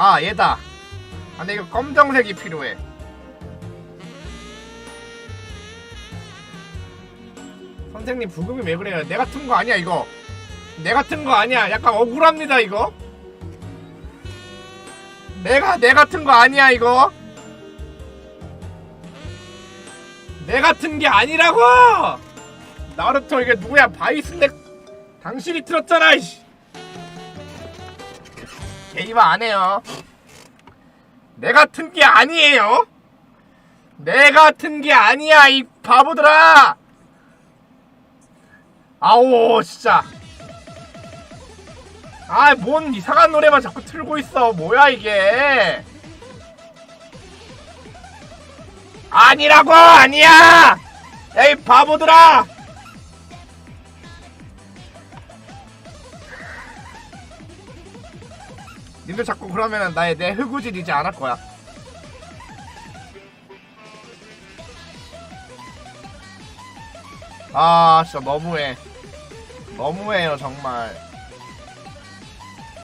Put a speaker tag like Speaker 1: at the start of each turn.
Speaker 1: 아 얘다. 아 근데 이거 검정색이 필요해. 선생님 부금이 왜 그래요? 내 같은 거 아니야 이거. 내 같은 거 아니야. 약간 억울합니다 이거. 내가 내 같은 거 아니야 이거. 내 같은 게 아니라고! 나루토 이게 누구야? 바이스넥 당신이 틀었잖아 이씨 게임 안 해요. 내 같은 게 아니에요. 내 같은 게 아니야 이 바보들아. 아오 진짜. 아 뭔 이상한 노래만 자꾸 틀고 있어. 뭐야 이게. 아니라고 아니야. 야 이 바보들아 님들 자꾸 그러면은 나의 내 흑우질 이제 안할 거야. 아 진짜 너무해. 너무해요 정말